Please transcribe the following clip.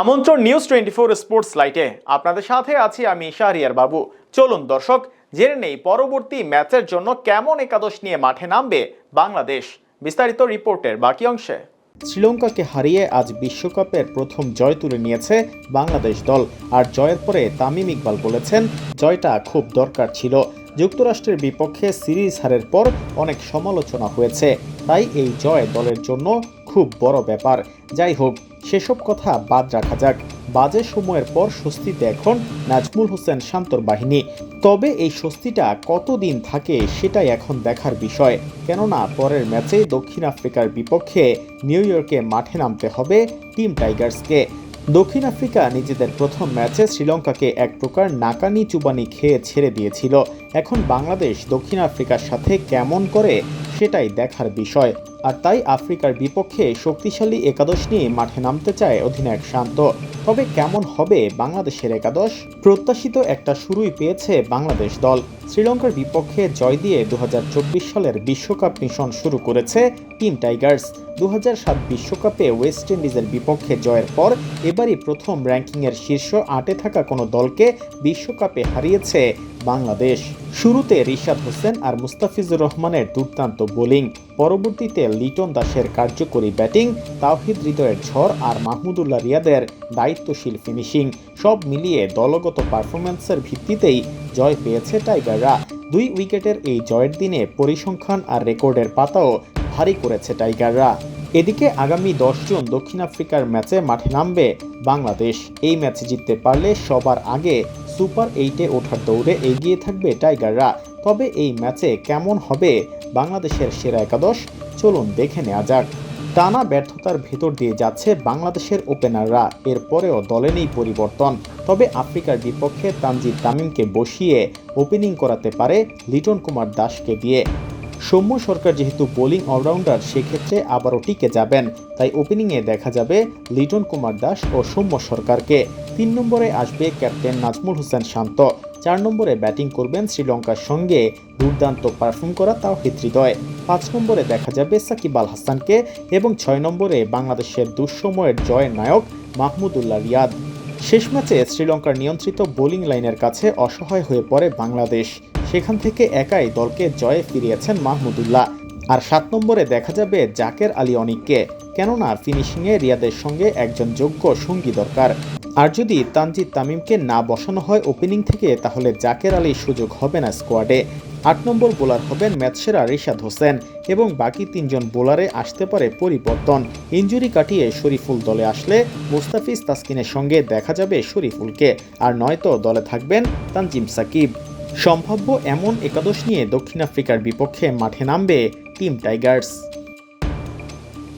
আমন্ত্রণ news twenty four sports লাইটে। আপনাদের সাথে আছি আমি শাহরিয়ার বাবু। চলুন দর্শক, জেনে নেই পরবর্তী ম্যাচের জন্য কেমন একাদশ নিয়ে মাঠে নামবে বাংলাদেশ। বিস্তারিত রিপোর্টের বাকি অংশে। শ্রীলঙ্কাকে হারিয়ে আজ বিশ্বকাপের প্রথম জয় তুলে নিয়েছে বাংলাদেশ দল। আর জয়ের পরে তামিম ইকবাল বলেছেন, জয়টা খুব দরকার ছিল। যুক্তরাষ্ট্রের বিপক্ষে সিরিজ হারের পর অনেক সমালোচনা হয়েছে। তাই এই জয় দলের জন্য খুব বড় ব্যাপার। যাই হোক সেসব কথা বাদ রাখা যাক। বাজে সময়ের পর স্বস্তিতে এখন নাজমুল হোসেন শান্তর বাহিনী। তবে এই স্বস্তিটা কতদিন থাকে সেটাই এখন দেখার বিষয়। কেননা পরের ম্যাচে দক্ষিণ আফ্রিকার বিপক্ষে নিউ ইয়র্কে মাঠে নামতে হবে টিম টাইগার্সকে। দক্ষিণ আফ্রিকা নিজেদের প্রথম ম্যাচে শ্রীলঙ্কাকে এক প্রকার নাকানি চুবানি খেয়ে ছেড়ে দিয়েছিল। এখন বাংলাদেশ দক্ষিণ আফ্রিকার সাথে কেমন করে সেটাই দেখার বিষয়। আর তাই আফ্রিকার বিপক্ষে শক্তিশালী একাদশ নিয়ে মাঠে নামতে চায় অধিনায়ক শান্ত। তবে কেমন হবে বাংলাদেশের একাদশ? প্রত্যাশিত একটা শুরুই পেয়েছে বাংলাদেশ দল। শ্রীলঙ্কার বিপক্ষে জয় দিয়ে দু হাজার চব্বিশ সালের বিশ্বকাপ মিশন শুরু করেছে টিম টাইগার্স। দু বিশ্বকাপে ওয়েস্ট ইন্ডিজের বিপক্ষে জয়ের পর এবারই প্রথম র্যাঙ্কিংয়ের শীর্ষ আটে থাকা কোনো দলকে বিশ্বকাপে হারিয়েছে বাংলাদেশ। শুরুতে রিশাদ হোসেন আর মুস্তাফিজুর রহমানের দুর্দান্ত বোলিং, পরবর্তীতে লিটন দাসের কার্যকরী ব্যাটিং, তাওহিদ হৃদয়ের ঝড় আর মাহমুদুল্লাহ রিয়াদের দায়িত্বশীল ফিনিশিং, সব মিলিয়ে দলগত পারফরম্যান্সের ভিত্তিতেই জয় পেয়েছে টাইগাররা। দুই উইকেটের এই জয়ের দিনে পরিসংখ্যান আর রেকর্ডের পাতাও ভারী করেছে টাইগাররা। এদিকে আগামী দশ জুন দক্ষিণ আফ্রিকার ম্যাচে মাঠে নামবে বাংলাদেশ। এই ম্যাচ জিততে পারলে সবার আগে সুপার এইটে ওঠার দৌড়ে এগিয়ে থাকবে টাইগাররা। তবে এই ম্যাচে কেমন হবে বাংলাদেশের সেরা একাদশ? চলুন দেখে নেওয়া যাক। টানা ব্যর্থতার ভেতর দিয়ে যাচ্ছে বাংলাদেশের ওপেনাররা। এরপরেও দলে নেই পরিবর্তন। তবে আফ্রিকার বিপক্ষে তানজিদ তামিমকে বসিয়ে ওপেনিং করাতে পারে লিটন কুমার দাসকে দিয়ে। সৌম্য সরকার যেহেতু বোলিং অলরাউন্ডার, সেক্ষেত্রে আবারও টিকে যাবেন। তাই ওপেনিংয়ে দেখা যাবে লিটন কুমার দাস ও সৌম্য সরকারকে। তিন নম্বরে আসবে ক্যাপ্টেন নাজমুল হোসেন শান্ত। চার নম্বরে ব্যাটিং করবেন শ্রীলঙ্কার সঙ্গে। দুর্দান্ত পারফর্ম করা তাও হৃদয়। পাঁচ নম্বরে দেখা যাবে সাকিব আল হাসানকে এবং ছয় নম্বরে বাংলাদেশের দুঃসময়ের জয়ের নায়ক মাহমুদুল্লাহ রিয়াদ। শেষ ম্যাচে শ্রীলঙ্কার নিয়ন্ত্রিত বোলিং লাইনের কাছে অসহায় হয়ে পড়ে বাংলাদেশ। সেখান থেকে একাই দলকে জয়ে ফিরিয়েছেন মাহমুদুল্লাহ। আর সাত নম্বরে দেখা যাবে জাকের আলী অনিককে, কেননা ফিনিশিংয়ে রিয়াদের সঙ্গে একজন যোগ্য সঙ্গী দরকার। আর যদি তানজিদ তামিমকে না বসানো হয় ওপেনিং থেকে, তাহলে জাকের আলীর সুযোগ হবে না স্কোয়াডে। আট নম্বর বোলার হবেন ম্যাচসেরা রিশাদ হোসেন এবং বাকি তিনজন বোলারে আসতে পারে পরিবর্তন। ইঞ্জুরি কাটিয়ে শরীফুল দলে আসলে মুস্তাফিজ তাসকিনের সঙ্গে দেখা যাবে শরীফুলকে। আর নয়তো দলে থাকবেন তানজিম সাকিব। সম্ভাব্য এমন একাদশ নিয়ে দক্ষিণ আফ্রিকার বিপক্ষে মাঠে নামবে টিম টাইগার্স।